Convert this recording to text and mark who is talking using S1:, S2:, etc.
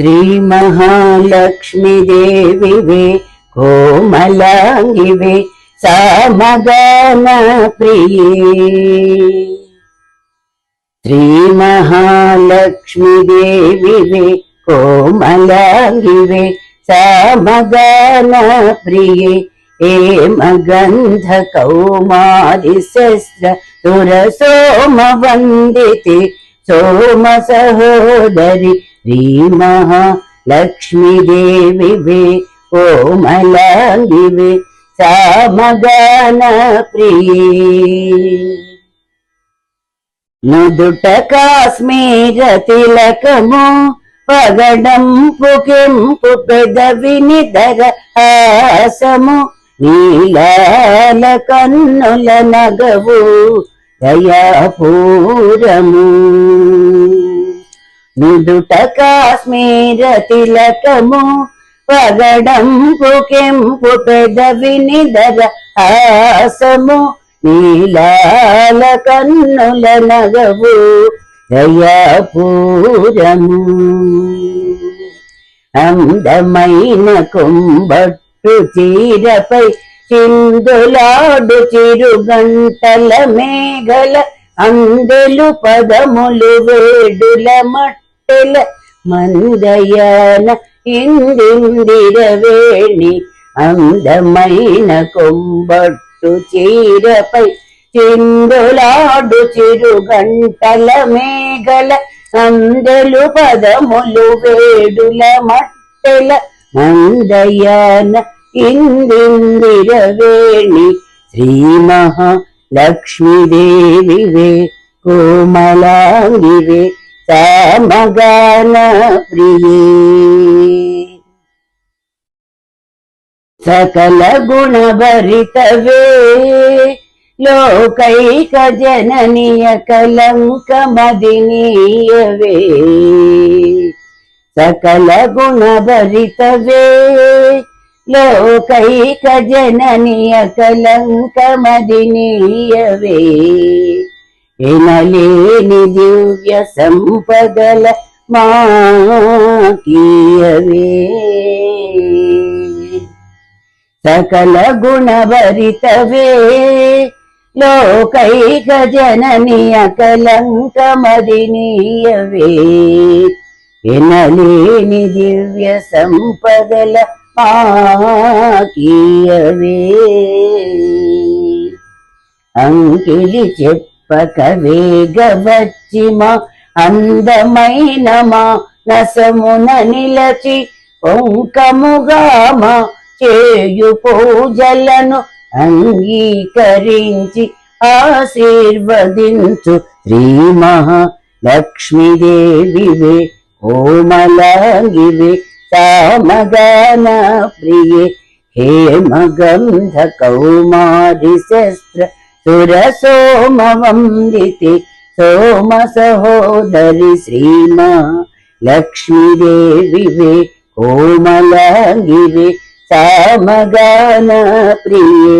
S1: श्रीमहालक्ष्मीदेविवे कोमलाङ्गिवे सामगानप्रिये श्रीमहालक्ष्मीदेविवे कोमलाङ्गिवे सामगानप्रिये हेमगन्धकौमारिशस्त्र सुरसोमवन्दिते सोमसहोदरि శ్రీమహాలక్ష్మీదేవివే కోమలాంగి సామగాన ప్రియ నుదుట కాశ్మీర తిలకము పగడంపు కెంపు పెదవిని ధర హాసము నీలాల కన్నుల నగవు దయాపూరము. నుదుట కాశ్మీర తిలకము పగడం పుకెంపు పెదవిని దర హాసము నీలాల కన్నుల నగవు దయాపూరము. అందమైన కుంబట్టు చీరపై చిందులాడు చిరుగంటల మేఘల అందెలు పదములు వేడుల మట్ మందయాన ఇందిందిరవేణి అందమైన కొంబట్టు చీరపై చిందులాడు చిరుగంటల మేఘల అందెలు పదములు వేడుల మట్టెల మందయాన ఇందిందిరవేణి శ్రీ మహాలక్ష్మీదేవివే కోమలాంగివే సామగాన ప్రియే. సకల గుణభరితవే లోకైక జననీయ కలంక మదినీయవే సకల గుణభరితవే లోకైక జననీయ కలంక మదినీయవే ఎనలేని దివ్య సంపదల మాకీయవే. సకల గుణభరితవే. లోకైక జనని అకలంకమదినీయవే. ఎనలేని దివ్య సంపదల మాకీయవే. అంకిలి చెప్పు పక వేగవచ్చి మా అందమైన మా నసమున నిలచి ఒంకముగా మా చేయు పూజలను అంగీకరించి ఆశీర్వదించు శ్రీ మహాలక్ష్మీదేవివే కోమలాంగివే సామగాన ప్రియే. హేమగంధ కౌమారి శస్త్ర సుర సోమవందితి సోమ సహోదరి శ్రీమా లక్ష్మీదేవివే కోమలాంగివే సామగాన ప్రియే